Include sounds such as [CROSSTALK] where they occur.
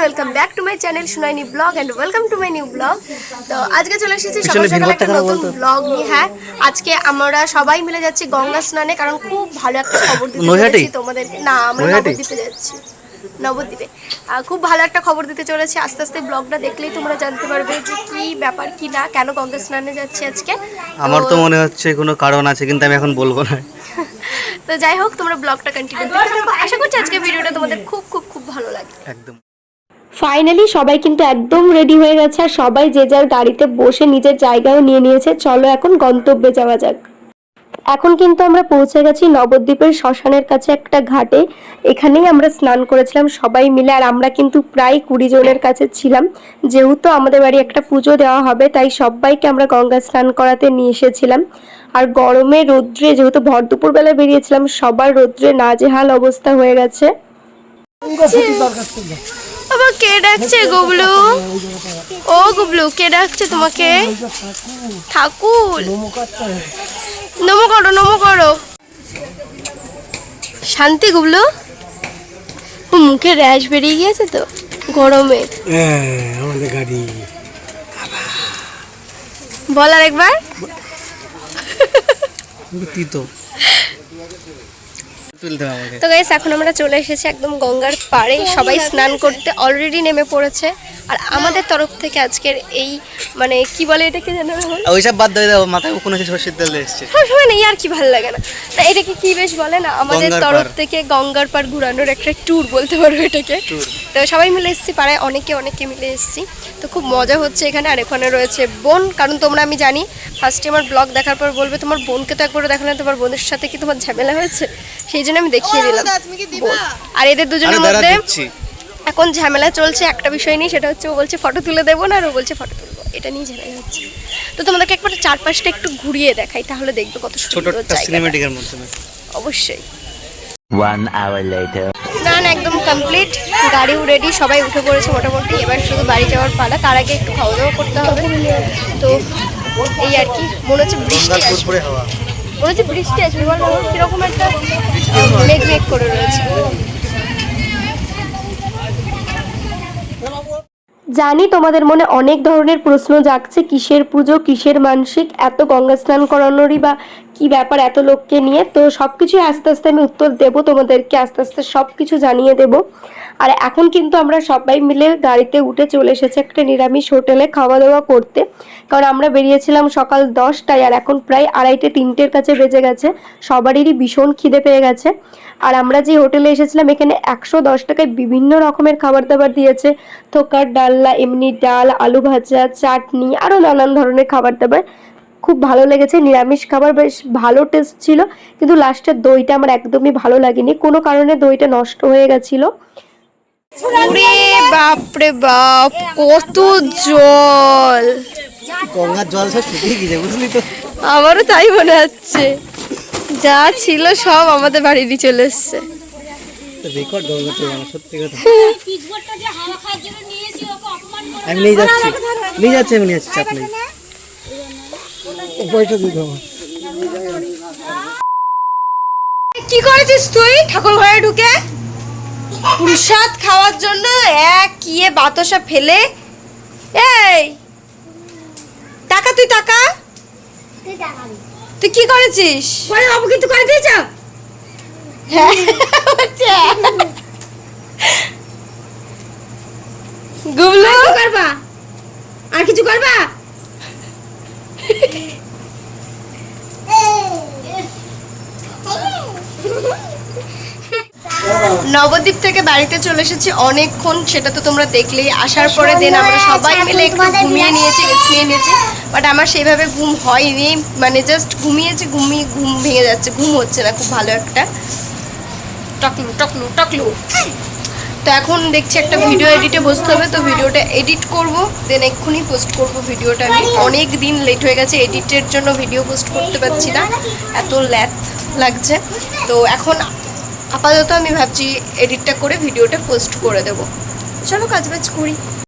My channel Sunaini blog and welcome to my new blog তো আজকে চলে এসেছি সকাল সকাল একটা নতুন ব্লগ নিয়ে। হ্যাঁ আজকে আমরা সবাই মিলে যাচ্ছি গঙ্গা স্নানে কারণ খুব ভালো একটা খবর দিতে নৈহাটি? চলেছি তোমাদেরকে না আমরা? নবদ্বীপে যাচ্ছি। নবদ্বীপে। খুব ভালো একটা খবর দিতে চলেছি। আস্তে আস্তে ব্লগটা দেখলেই তোমরা জানতে পারবে যে কি ব্যাপার কি না কেন গঙ্গা স্নানে যাচ্ছি আজকে। আমার তো মনে হচ্ছে কোনো কারণ আছে কিন্তু আমি এখন বলব না। [LAUGHS] তো যাই হোক তোমরা ব্লগটা কন্টিনিউ করতে থাকো। আশা করছি আজকে ভিডিওটা তোমাদের খুব খুব খুব ভালো লাগে একদম। ফাইনালি সবাই কিন্তু একদম রেডি হয়ে গেছে আর সবাই যে যার গাড়িতে বসে নিজের জায়গাও নিয়ে নিয়েছে। চলো এখন গন্তব্যে যাওয়া যাক। এখন কিন্তু আমরা পৌঁছে গেছি নবদ্বীপের শ্মশানের কাছে একটা ঘাটে। এখানেই আমরা স্নান করেছিলাম সবাই মিলে আর আমরা কিন্তু প্রায় কুড়ি জনের কাছে ছিলাম। যেহেতু আমাদের বাড়ি একটা পুজো দেওয়া হবে, তাই সবাইকে আমরা গঙ্গা স্নান করাতে নিয়ে এসেছিলাম। আর গরমে রৌদ্রে, যেহেতু ভর দুপুর বেলা বেরিয়েছিলাম, সবার রৌদ্রে নাজেহাল অবস্থা হয়ে গেছে। আবার কে ডাকছে গুবলু? ও গুবলু কে ডাকছে তোমাকে? ঠাকুর। নমো করো নমো করো। শান্তি গুবলু? মুখে র্যাশ বেরিয়ে গিয়েছে তো গরমে। আমাদের গাড়ি। বল আর একবার। তিতো। তো গাইস এখন আমরা চলে এসেছি একদম গঙ্গার পাড়ে। সবাই স্নান করতে অলরেডি নেমে পড়েছে। আর আমাদের তরফ থেকে আজকের এই মানে কি বলে এটাকে জানো? ওইসব বাদ দিয়ে দাও মাথায় কোনো কিছু সর্ষের তেল দিয়ে এসছে। সবসময় নেই আর কি ভালো লাগে না। না এটাকে কি বেশ বলে না? আমাদের গঙ্গার তরফ পাড়। থেকে গঙ্গার পার ঘুরানোর একটা ট্যুর বলতে পারো এটাকে। তো সবাই মিলে এসেছি পাড়ায় অনেকে অনেকে মিলে এসেছি। তো খুব মজা হচ্ছে এখানে আর এখানে রয়েছে বোন। কারণ তোমরা আমি জানি ফার্স্টে আমার ব্লগ দেখার পর বলবে তোমার বোনকে তো একবার দেখালে তোমার বোনের সাথে কি তোমার ঝামেলা হয়েছে? সেই জন্য আমি দেখিয়ে দিলাম। আর এদের দুজনের মধ্যে এখন ঝামেলা চলছে একটা বিষয় নিয়ে সেটা হচ্ছে ও বলছে ফটো তুলে দেবো না আর ও বলছে ফটো তুলবো। এটা নিয়ে ঝামেলা হচ্ছে। তো তোমাদেরকে একবার চারপাশটা একটু ঘুরিয়ে দেখাই তাহলে দেখবে কত সুন্দর সিনেমেটিকের মাধ্যমে। অবশ্যই। One hour later. স্নান একদম কমপ্লিট গাড়িও রেডি সবাই উঠে পড়েছে মোটামুটি। এবার শুধু বাড়ি যাওয়ার পালা তার আগে একটু খাওয়া দাওয়া করতে হবে। তো এই আর কি মনে হচ্ছে বৃষ্টি আসবে। বৃষ্টি কীরকম একটা মেঘ মেঘ করে রয়েছে। জানি তোমাদের মনে অনেক ধরনের প্রশ্ন জাগছে, কিসের পুজো, কিসের মানসিক, এত গঙ্গা স্নান করানোরই বা কি ব্যাপার এত লোককে নিয়ে? তো সব কিছু আস্তে আস্তে আমি উত্তর দেব, তোমাদেরকে আস্তে আস্তে সব কিছু জানিয়ে দেব। আর এখন কিন্তু আমরা সবাই মিলে গাড়িতে উঠে চলে এসেছি একটা নিরামিষ হোটেলে খাওয়া দাওয়া করতে। কারণ আমরা বেরিয়েছিলাম সকাল দশটায় আর এখন প্রায় আড়াইটে তিনটের কাছে বেজে গেছে। সবারই ভীষণ খিদে পেয়ে গেছে। আর আমরা যে হোটেলে এসেছিলাম, এখানে একশো দশ টাকায় বিভিন্ন রকমের খাবার দাবার দিয়েছে। থোকার ডাল্লা এমনি ডাল, আলু ভাজা, চাটনি আরও নানান ধরনের খাবার দাবার খুব ভালো লেগেছে নিরামিষ খাবার বেশ ভালো টেস্ট ছিল কিন্তু লাস্টের দইটা আমার একদমই ভালো লাগেনি। কোনো কারণে দইটা নষ্ট হয়ে গেছিল। ওরে বাপরে বাপ কত জল। গঙ্গার জল সব শুকিয়ে গেছে বুঝলি তো। আমারও তাই মনে হচ্ছে। যা ছিল সব আমাদের বাড়িরই চলে এসছে। রেকর্ড গঙ্গা তো আমার সত্যি কথা। আমি নিয়ে যাচ্ছি। নিয়ে যাচ্ছি আমি নিয়ে যাচ্ছি চাপ নেই। পয়সা দিতে হবে। কি করেছিস তুই? ঠাকুর ঘরে ঢুকে? প্রসাদ খাওয়ার জন্য এক কিয়ে বাতাসা ফেলে। এই টাকা তুই টাকা? তুই কি করেছিস? পরে বাবু কিন্তু করে দিয়েছ? হ্যাঁ। গুবলু? করবা? আর কিছু করবা? নবদ্বীপ থেকে বাড়িতে চলে এসেছি অনেকক্ষণ, সেটা তো তোমরা দেখলেই। আসার পরে দিন আমরা সবাই মিলে একটু ঘুমিয়ে নিয়েছি নিয়ে নিয়েছি। বাট আমার সেইভাবে ঘুম হয়নি মানে জাস্ট ঘুমিয়েছি, ঘুমিয়ে ঘুম ভেঙে যাচ্ছে, ঘুম হচ্ছে না, খুব ভালো একটা। টকলু টকলু টকলু। তো এখন দেখছি একটা ভিডিও এডিটে বসতে হবে, তো ভিডিওটা এডিট করব দেন এক্ষুনি পোস্ট করব ভিডিওটা আমি অনেক দিন লেট হয়ে গেছে এডিটের জন্য ভিডিও পোস্ট করতে পারছি না, এত ল্যাথ লাগছে। তো এখন আপাতত আমি ভাবছি এডিটটা করে ভিডিওটা পোস্ট করে দেব। চলো কাজ বাজ করি।